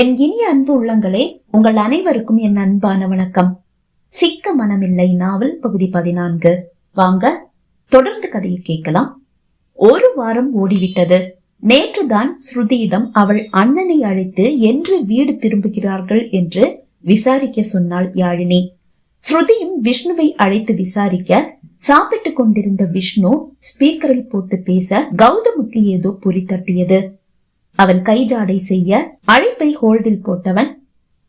என் இனிய அன்பு உள்ளங்களே உங்கள் அனைவருக்கும் என் அன்பான வணக்கம். சிக்க மனமில்லை நாவல் பகுதி பதினான்கு. வாங்க தொடர்ந்து கதையை கேட்கலாம். ஒரு வாரம் ஓடிவிட்டது. நேற்றுதான் ஸ்ருதியிடம் அவள் அண்ணனை அழைத்து என்று வீடு திரும்புகிறார்கள் என்று விசாரிக்க சொன்னாள் யாழினி. ஸ்ருதியும் விஷ்ணுவை அழைத்து விசாரிக்க சாப்பிட்டுக் கொண்டிருந்த விஷ்ணு ஸ்பீக்கரில் போட்டு பேச கௌதமுக்கு ஏதோ புரி தட்டியது. அவன் கைஜாடை செய்ய அழைப்பை ஹோல்டில் போட்டவன்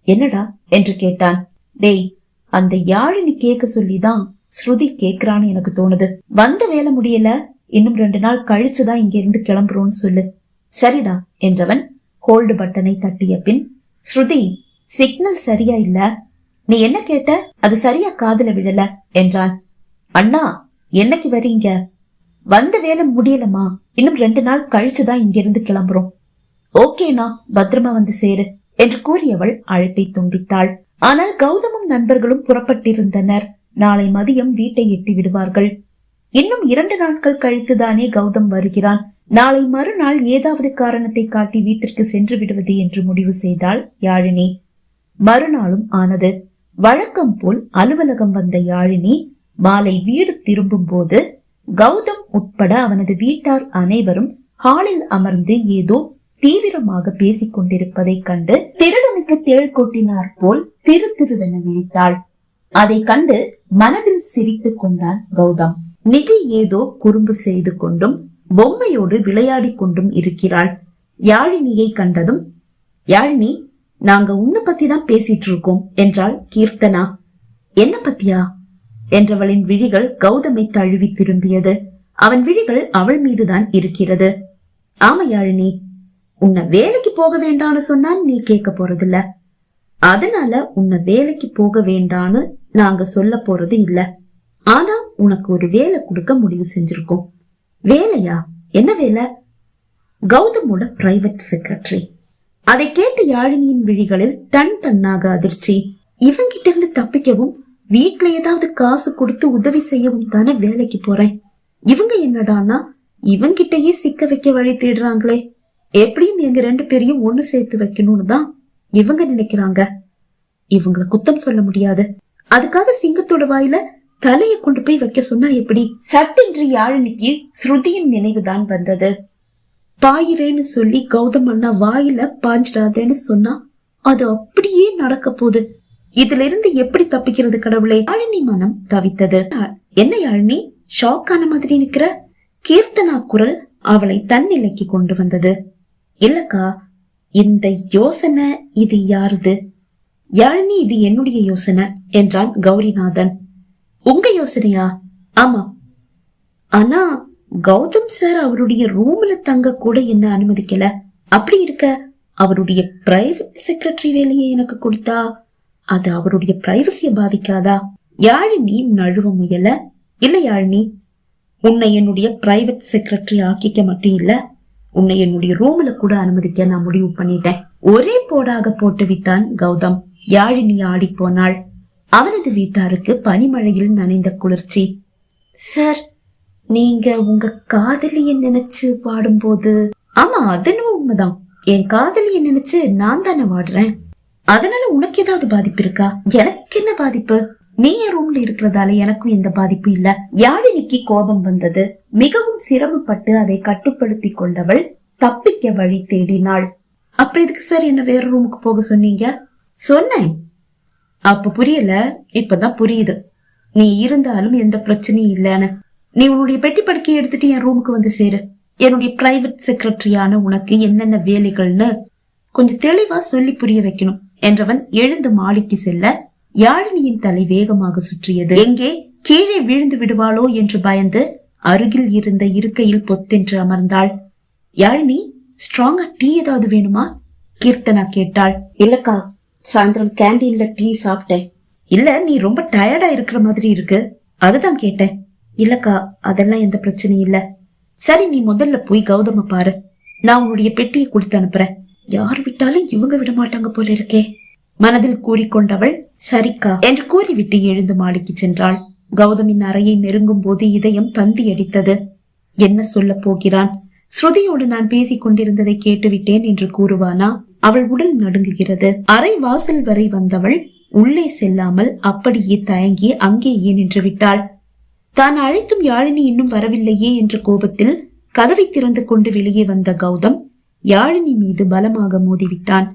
என்னடா என்று கேட்டான். டேய் அந்த யாழினி கேட்க சொல்லிதான் ஸ்ருதி கேக்குறான்னு எனக்கு தோணுது. வந்த வேலை முடியல இன்னும் ரெண்டு நாள் கழிச்சுதான் இங்க இருந்து கிளம்புறோம்னு சொல்லு. சரிடா என்றவன் ஹோல்டு பட்டனை தட்டிய பின் ஸ்ருதி சிக்னல் சரியா இல்ல? நீ என்ன கேட்ட? அது சரியா காதல விடல என்றான். அண்ணா என்னைக்கு வரீங்க வந்த வேலை முடியலமா? இன்னும் ரெண்டு நாள் கழிச்சுதான் இங்கிருந்து கிளம்புறோம். ஓகேண்ணா பத்திரமா வந்து சேரு என்று கூறியவள் அழைப்பை துண்டித்தாள். ஆனால் கௌதமும் நண்பர்களும் புறப்பட்டிருந்தனர். நாளை மதியம் வீட்டை எட்டி விடுவார்கள். இன்னும் இரண்டு நாட்கள் கழித்துதானே கௌதம் வருகிறான். நாளை மறுநாள் ஏதாவது காரணத்தை காட்டி வீட்டிற்கு சென்று விடுவது என்று முடிவு செய்தாள் யாழினி. மறுநாளும் ஆனது. வழக்கம் போல் அலுவலகம் வந்த யாழினி மாலை வீடு திரும்பும் போது கௌதம் உட்பட அவனது வீட்டார் அனைவரும் ஹாலில் அமர்ந்து ஏதோ தீவிரமாக பேசிக் கொண்டிருப்பதைக் கண்டு திருடனுக்கு தேள் கொட்டினார் போல் திரு திருவென விழித்தாள். அதை கண்டு மனதில் சிரித்துக் கொண்டான் கௌதம். நிதி ஏதோ குறும்பு செய்து கொண்டும் பொம்மையோடு விளையாடிக் கொண்டும் இருக்கிறாள். யாழினியை கண்டதும் யாழினி நாங்க உன்னை பத்தி தான் பேசிட்டு இருக்கோம் என்றாள் கீர்த்தனா. என்ன பத்தியா? என்றவளின் விழிகள் கௌதமை தழுவி திரும்பியது. அவன் விழிகள் அவள் மீதுதான் இருக்கிறது. ஆமா யாழினி உன்னை வேலைக்கு போக வேண்டான்னு சொன்னா நீ கேட்க போறதில்ல. அதனால உன்னை வேலைக்கு போக வேண்டான்னு நாங்க சொல்ல போறது இல்ல. ஆனா உனக்கு ஒரு வேலை கொடுக்க முடிவு செஞ்சிருக்கோம். வேலையா? என்ன வேலை? கௌதமோட பிரைவேட் செக்ரட்டரி அதை கேட்ட யாழினியின் விழிகளில் டன் டன்னாக அதிர்ச்சி. இவங்கிட்ட இருந்து தப்பிக்கவும் வீட்ல ஏதாவது காசு கொடுத்து உதவி செய்யவும் தானே வேலைக்கு போறேன். இவங்க என்னடானா இவங்கிட்டயே சிக்க வைக்க வழி தேடுறாங்களே. எப்படியும் எங்க ரெண்டு பேரையும் ஒண்ணு சேர்த்து வைக்கணும்னு தான் இவங்க நினைக்கிறாங்க. இவங்கள குத்தம் சொல்ல முடியாது. அதுக்காக சிங்கத்தோட வாயில தலையை கொண்டு போய் வைக்க சொன்னா எப்படி? சட்டென்று யாழினிக்கு ஸ்ருதியின் நினைவுதான் வந்தது. பாயிரேன்னு சொல்லி கௌதம் அண்ணா வாயில பாஞ்சிடாதேன்னு சொன்னா அது அப்படியே நடக்க போகுது. இதுல இருந்து எப்படி தப்பிக்கிறது கடவுளே? யாழினி மனம் தவித்தது. என்ன யாழினி ஷாக் ஆன மாதிரி நிக்கிற கீர்த்தனா குரல் அவளை தன்னிலைக்கு கொண்டு வந்தது. இல்லக்கா இந்த யோசனை இது யாருது? யாழினி இது என்னுடைய யோசனை? என்றான் கௌரிநாதன். உங்க யோசனையா? ஆமா ஆனா கௌதம் சார் அவருடைய ரூம்ல தங்க கூட என்ன அனுமதிக்கல? அப்படி இருக்க அவருடைய பிரைவேட் செக்ரட்டரி வேலையை எனக்கு கொடுத்தா அது அவருடைய பிரைவசிய பாதிக்காதா? யாழினி நழுவ முயல? இல்ல யாழினி உன்னை என்னுடைய பிரைவேட் செக்ரட்டரி ஆக்கிக்க மட்டும் இல்ல உன்னை என்னுடைய ரூம்ல கூட அனுமதிக்க நான் முடிவு பண்ணிட்டேன். ஒரே போடாக போட்டு விட்டான் கௌதம். யாழினி ஆடி போனாள். அவனது வீட்டாருக்கு பனிமழையில் நனைந்த குளிர்ச்சி. சார் நீங்க உங்க காதலிய நினைச்சு பாடும்போது ஆமா அதுன்னு உண்மைதான். என் காதலிய நினைச்சு நான் தானே வாடுறேன். அதனால உனக்கு ஏதாவது பாதிப்பு இருக்கா? எனக்கு என்ன பாதிப்பு? நீ என் ரூம்ல இருக்கிறதால எனக்கும் எந்த பாதிப்பும் இல்ல. யாழினிக்கு கோபம் வந்தது. மிகவும் சிரமப்பட்டு அதை கட்டுப்படுத்தி கொண்டவள் தப்பிக்க வழி தேடினாள். அப்புறம் எதுக்கு சார் என்ன வேற ரூமுக்கு போக சொன்னீங்க? சொன்னேன். அப்ப புரியல. இப்பதான் புரியுது. நீ இருந்தாலும் எந்த பிரச்சனையும் இல்லைன்னு. நீ உன்னுடைய பெட்டி படுக்கையை எடுத்துட்டு என் ரூமுக்கு வந்து சேரு. என்னுடைய பிரைவேட் செக்ரட்டரியான உனக்கு என்னென்ன வேலைகள்னு கொஞ்சம் தெளிவா சொல்லி புரிய வைக்கணும். என்றவன் எழுந்து மாடிக்கு செல்ல யாழினியின் தலை வேகமாக சுற்றியது. எங்கே? கீழே விழுந்து விடுவாளோ என்று பயந்து அருகில் இருந்த இருக்கையில் பொத்தென்று அமர்ந்தாள். யாழினி ஸ்ட்ராங்கா டீ ஏதாவது வேணுமா? கீர்த்தனா கேட்டாள். இல்லக்கா சாயந்தரம் கேண்டீன்ல டீ சாப்பிட்டேன். இல்ல நீ ரொம்ப டயர்டா இருக்கிற மாதிரி இருக்கு. அதுதான் கேட்டேன். இல்லக்கா அதெல்லாம் எந்த பிரச்சனையும் இல்ல. சரி நீ முதல்ல போய் கௌதம பாரு. நான் உன்னுடைய பெட்டியை கொடுத்து அனுப்புறேன். யார் விட்டாலும் இவங்க விட மாட்டாங்க போல இருக்கே. மனதில் கூறிக்கொண்டவள் சரிக்கா என்று கூறிவிட்டு எழுந்து மாடிக்கு சென்றாள். கௌதமின் அறையை நெருங்கும் போது இதயம் தந்தி அடித்தது. என்ன சொல்ல போகிறான்? ஸ்ருதியோடு நான் பேசிக் கொண்டிருந்ததை கேட்டுவிட்டேன் என்று கூறுவானா? அவள் உடல் நடுங்குகிறது. அரை வாசல் வரை வந்தவள் உள்ளே செல்லாமல் அப்படியே தயங்கி அங்கேயே நின்று விட்டாள். தான் அழைத்தும் யாழினி இன்னும் வரவில்லையே என்ற கோபத்தில் கதவை திறந்து கொண்டு வெளியே வந்த கௌதம் யாழினி மீது பலமாக மோதிவிட்டான்.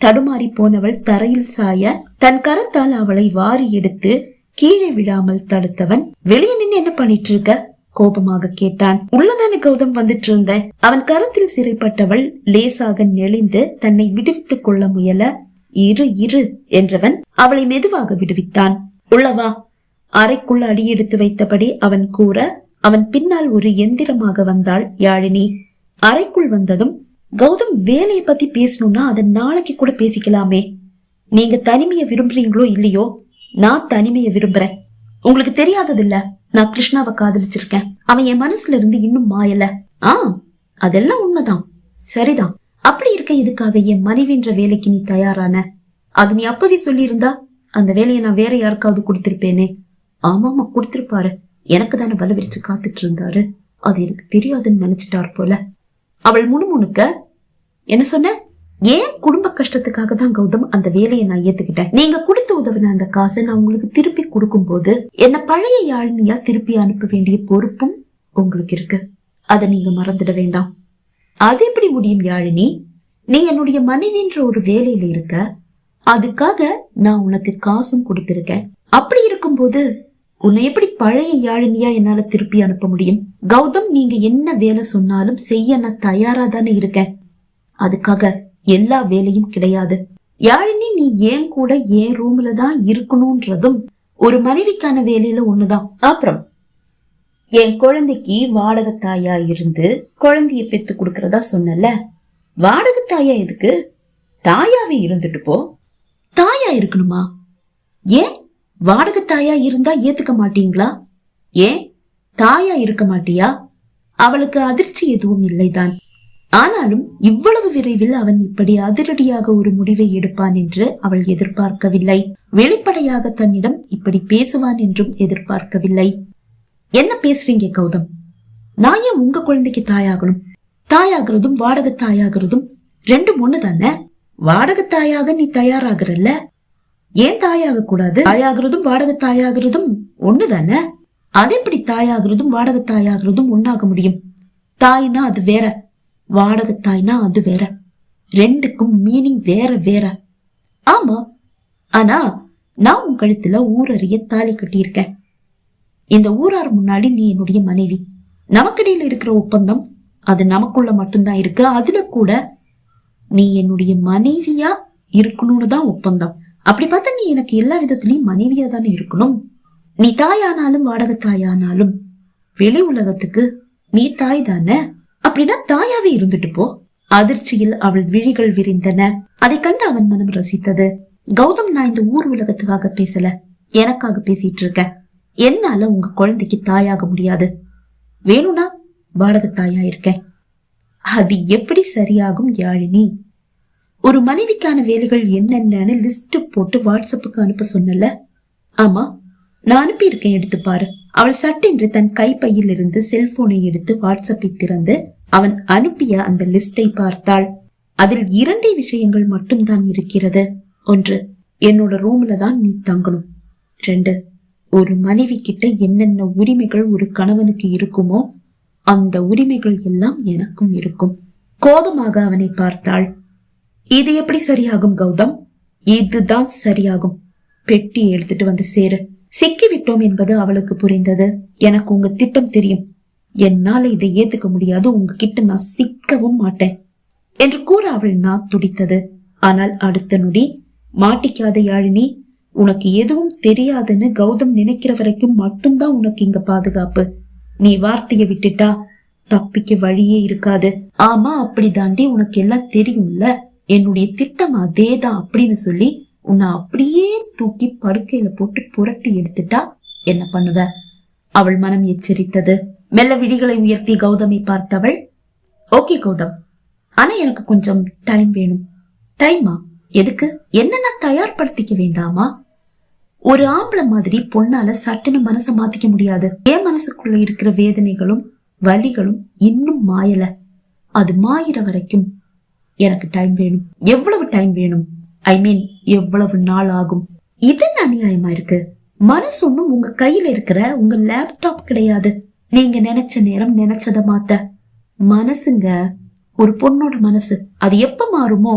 தடுமாறி போனவள் தரையில் சாய தன் கரத்தால் அவளை வாரி எடுத்து கீழே விழாமல் தடுத்தவன் வெளியே நின்று என்ன பண்ணிட்டு இருக்க கோபமாக கேட்டான். உள்ளதான கௌதம் வந்துட்டு இருந்த அவன் கரத்தில் சிறைப்பட்டவள் லேசாக நெளிந்து தன்னை விடுவித்துக் கொள்ள முயல இரு இரு என்றவன் அவளை மெதுவாக விடுவித்தான். உள்ளவா அறைக்குள் அடியெடுத்து வைத்தபடி அவன் கூற அவன் பின்னால் ஒரு எந்திரமாக வந்தாள் யாழினி. அறைக்குள் வந்ததும் கௌதம் வேலையை பத்தி பேசணும்னா அதை நாளைக்கு கூட பேசிக்கலாமே. நீங்க தனிமைய விரும்புறீங்களோ இல்லையோ நான் தனிமைய விரும்புறேன். உங்களுக்கு தெரியாதது இல்ல நான் கிருஷ்ணாவை காதலிச்சிருக்கேன். அவன் என் மனசுல இருந்து இன்னும் மாயல. ஆ அதெல்லாம் உண்மைதான். சரிதான். அப்படி இருக்க இதுக்காக என் மனைவின்ற வேலைக்கு நீ தயாரான? அது நீ அப்பவே சொல்லியிருந்தா அந்த வேலையை நான் வேற யாருக்காவது கொடுத்திருப்பேனே. ஆமாமா கொடுத்திருப்பாரு. எனக்கு தானே வலுவிரிச்சு காத்துட்டு இருந்தாரு. அது எனக்கு தெரியாதுன்னு நினைச்சிட்டாரு போல. அவள் முணுமுணுக்க என்ன சொன்ன? ஏன் குடும்ப கஷ்டத்துக்காக தான் கௌதம் அந்த வேலையை நான் ஏத்துக்கிட்டேன்? நீங்க கொடுத்து உதவின அந்த காசை நான் உங்களுக்கு திருப்பி கொடுக்கும் போது என்ன பழைய யாழ்னியா திருப்பி அனுப்ப வேண்டிய பொறுப்பும் உங்களுக்கு இருக்கு. அதை நீங்க மறந்துட வேண்டாம். அது எப்படி முடியும் யாழினி? நீ என்னுடைய மனைவின்ற ஒரு வேலையில இருக்க அதுக்காக நான் உனக்கு காசும் கொடுத்திருக்கேன். அப்படி இருக்கும்போது உன்னை எப்படி பழைய யாழினியா என்னால திருப்பி அனுப்ப முடியும்? கௌதம் நீங்க என்ன வேலை சொன்னாலும் செய்ய நான் தயாரா தானே இருக்கேன். அதுக்காக எல்லா வேலையும் கிடையாது. யாழினி நீ ஏன் கூட ஏன் ரூம்ல தான் இருக்கணும்ன்றதும் ஒரு மனைவிக்கான வேலையில ஒண்ணுதான். அப்புறம் என் குழந்தைக்கு வாடகத்தாயா இருந்து குழந்தைய பெத்து கொடுக்கறதா சொன்னல வாடகத்தாயா எதுக்கு? தாயாவே இருந்துட்டு போ. தாயா இருக்கணுமா? ஏன்? வாடகை தாயா இருந்தா ஏத்துக்க மாட்டீங்களா? ஏன் தாயா இருக்க மாட்டியா? அவளுக்கு அதிர்ச்சி எதுவும் இல்லைதான். ஆனாலும் இவ்வளவு விரைவில் அவன் இப்படி அதிரடியாக ஒரு முடிவை எடுப்பான் என்று அவள் எதிர்பார்க்கவில்லை. வெளிப்படையாக தன்னிடம் இப்படி பேசுவான் என்றும் எதிர்பார்க்கவில்லை. என்ன பேசுறீங்க கௌதம்? நான் ஏன் உங்க குழந்தைக்கு தாயாகணும்? தாயாகிறதும் வாடகை தாயாகிறதும் ரெண்டும் ஒண்ணு தானே வாடகை தாயாக நீ தயாராகிறல்ல? ஏன் தாயாக கூடாது தாயாகிறதும் வாடகை தாயாகிறதும் ஒண்ணு தானே அது எப்படி தாயாகிறதும் வாடகை தாயாகிறதும் ஒண்ணாக முடியும்? தாய்னா அது வேற வாடகை தாய்னா அது வேற. ரெண்டுக்கும் மீனிங் வேற வேற. ஆமா ஆனா நான் உன் கழுத்துல ஊரறிய தாலி கட்டியிருக்கேன். இந்த ஊரார் முன்னாடி நீ என்னுடைய மனைவி. நமக்கிடையில இருக்கிற ஒப்பந்தம் அது நமக்குள்ள மட்டும்தான் இருக்கு. அதுல கூட நீ என்னுடைய மனைவியா இருக்கணும்னு தான் ஒப்பந்தம். அப்படி பார்த்தா நீ எனக்கு எல்லா விதத்திலையும் மனைவியா தானே இருக்கணும். நீ தாயானாலும் வாடகை தாயானாலும் வெளி உலகத்துக்கு நீ தாய் தானே? அப்படின்னா தாயாவே இருந்துட்டு போ. அதிர்ச்சியில் அவள் விழிகள் விரிந்தன. அதை கண்டு அவன் மனம் ரசித்தது. கௌதம் நான் இந்த ஊர் உலகத்துக்காக பேசல. எனக்காக பேசிட்டு இருக்கேன் என்னால உங்க குழந்தைக்கு தாயாக முடியாது. வேணும்னா வாடகை தாயா இருக்கேன். அது எப்படி சரியாகும் யாழினி? ஒரு மனைவிக்கான வேலைகள் என்னென்னு லிஸ்ட் போட்டு வாட்ஸ்அப்புக்கு அனுப்ப சொன்னல ஆமா நான் அனுப்பியிருக்கேன் எடுத்து பாரு. அவள் சட்டென்று தன் கைப்பையில் இருந்து செல்போனை எடுத்து வாட்ஸ்அப்பை திறந்து அவன் அனுப்பிய அந்த லிஸ்டை பார்த்தாள். அதில் இரண்டே விஷயங்கள் மட்டும்தான் இருக்கிறது. ஒன்று என்னோட ரூம்ல தான் நீ தங்கணும். ரெண்டு ஒரு மனைவி கிட்ட என்னென்ன உரிமைகள் ஒரு கணவனுக்கு இருக்குமோ அந்த உரிமைகள் எல்லாம் எனக்கும் இருக்கும். கோபமாக அவனை பார்த்தாள். இது எப்படி சரியாகும் கௌதம்? இதுதான் சரியாகும். பெட்டி எடுத்துட்டு வந்து சேரு. சிக்கி விட்டோம் என்பது அவளுக்கு புரிந்தது. எனக்கு உங்க திட்டம் தெரியும். என்னால இதை ஏத்துக்க முடியாது. உங்ககிட்ட நான் சிக்கவும் மாட்டேன். என்று கூற அவள் நான் துடித்தது. ஆனால் அடுத்த நொடி மாட்டிக்காத யாழினி. உனக்கு எதுவும் தெரியாதுன்னு கௌதம் நினைக்கிற வரைக்கும் மட்டும்தான் உனக்கு இங்க பாதுகாப்பு. நீ வார்த்தைய விட்டுட்டா தப்பிக்க வழியே இருக்காது. ஆமா அப்படி தாண்டி உனக்கு எல்லாம் தெரியும்ல. என்னுடைய திட்டம் அதேதான் அப்படின்னு சொல்லி உன்னை அப்படியே தூக்கி படுக்கையில போட்டு புரட்டி எடுத்துட்டா என்ன பண்ணுவ? அவள் மனம் எச்சரித்தது. மெல்ல விழிகளை உயர்த்தி கௌதமை பார்த்தவள் ஓகே கௌதம் ஆனா எனக்கு கொஞ்சம் டைம் வேணும். டைமா எதுக்கு? என்ன நான் தயார்படுத்திக்க வேண்டாமா? ஒரு ஆம்பளை மாதிரி பொண்ணால சட்டுன்னு மனசை மாத்திக்க முடியாது. என் மனசுக்குள்ள இருக்கிற வேதனைகளும் வலிகளும் இன்னும் மாயல. அது மாயிற வரைக்கும் எனக்கு டைம் வேணும். எவ்வளவு டைம் வேணும்? ஐ மீன் எவ்வளவு நாள் ஆகும்? இது அநியாயமா இருக்கு? மனசு ஒண்ணும் உங்க கையில இருக்கிற உங்க லேப்டாப் கிடையாது. நீங்க நினைச்ச நேரம் நினைச்சத மாத்த. மனசுங்க ஒரு பொண்ணோட மனசு அது எப்ப மாறுமோ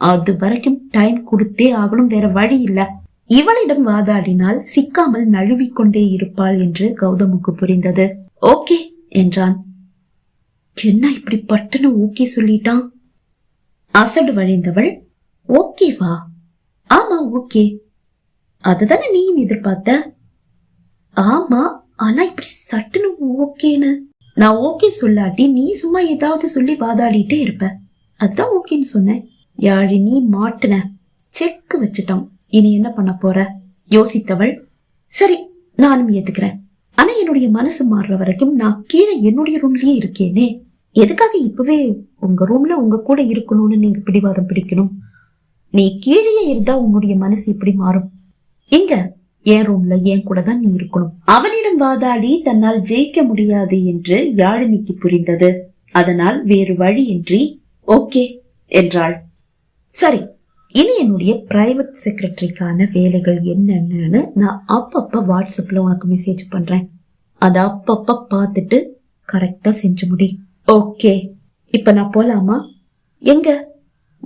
அது வரைக்கும் டைம் கொடுத்தே ஆகணும் வேற வழி இல்ல. இவளிடம் வாதாடினால் சிக்காமல் நழுவிக்கொண்டே இருப்பாள் என்று கௌதமுக்கு புரிந்தது. ஓகே என்றான். என்ன இப்படி பட்டுன்னு ஓகே சொல்லிட்டான்? அசடு வழிந்தவள் ஓகேவா ஆமா ஓகே. அதுதானே நீயும் எதிர்பார்த்த? ஆமா ஆனா இப்படி சட்டுன்னு ஓகேன்னு. நான் ஓகே சொல்லாட்டி நீ சும்மா ஏதாவது சொல்லி வாதாடிட்டே இருப்ப. அதான் ஓகேன்னு சொன்னேன். யாழி நீ மாட்டுன. செக்கு வச்சுட்டோம் இனி என்ன பண்ண போற? யோசித்தவள் சரி நானும் ஏத்துக்கிறேன். ஆனா என்னுடைய மனசு மாறுற வரைக்கும் நான் கீழே என்னுடைய ரூம்லயே இருக்கேனே. எதுக்காக இப்பவே உங்க ரூம்ல உங்க கூட இருக்கணும்னு நீங்க பிடிவாதம் பிடிக்கணும்? நீ கீழே இருந்தா உன்னுடைய மனசு இப்படி மாறும். இங்க என் ரூம்ல என் கூட தான் நீ இருக்கணும். அவனிடம் வாதாடி தன்னால் ஜெயிக்க முடியாது என்று யாழினிக்கு புரிந்தது. அதனால் வேறு வழியின்றி ஓகே என்றாள். சரி இனி என்னுடைய பிரைவேட் செக்ரட்டரிக்கான வேலைகள் என்னென்னு நான் அப்பப்ப வாட்ஸ்அப்ல உனக்கு மெசேஜ் பண்றேன். அதை அப்பப்ப பார்த்துட்டு கரெக்டா செஞ்சு முடி. ஓகே இப்ப நான் போலாமா? எங்க?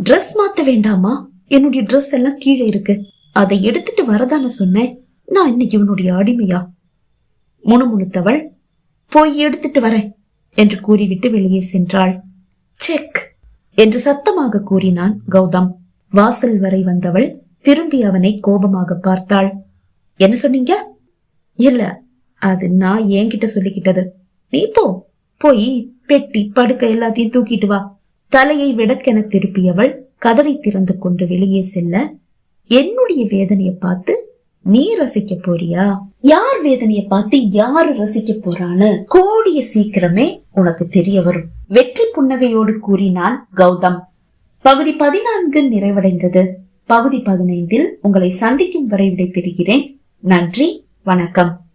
ட்ரெஸ் மாத்த வேண்டாமா? என்னுடைய ட்ரெஸ் எல்லாம் கீழே இருக்கு. அதை எடுத்துட்டு வரதான சொன்னேன். நான் இன்னைக்கு இவனுடைய அடிமையா? முணுமுணுத்தவள் போய் எடுத்துட்டு வரேன் என்று கூறிவிட்டு வெளியே சென்றாள். செக் என்று சத்தமாக கூறினான் கௌதம். வாசல் வரை வந்தவள் திரும்பி அவனை கோபமாக பார்த்தாள். என்ன சொன்னீங்க? இல்ல அது நான் என்கிட்ட சொல்லிக்கிட்டது. நீ போ. போய் பெட்டி படுக்கை எல்லாத்தையும் தூக்கிட்டு வா. தலையை விடக்கென திருப்பியவள் கதவை திறந்து கொண்டு வெளியே செல்ல என்னுடைய வேதனைய பார்த்து நீ ரசிக்க போறியா? யார் வேதனைய பார்த்து யாரு ரசிக்க போறான்னு? கோடிய சீக்கிரமே உனக்கு தெரிய வரும். வெற்றி புன்னகையோடு கூறினான் கௌதம். பகுதி பதினான்கு நிறைவடைந்தது. பகுதி பதினைந்தில் உங்களை சந்திக்கும் வரை விடைபெறுகிறேன். நன்றி வணக்கம்.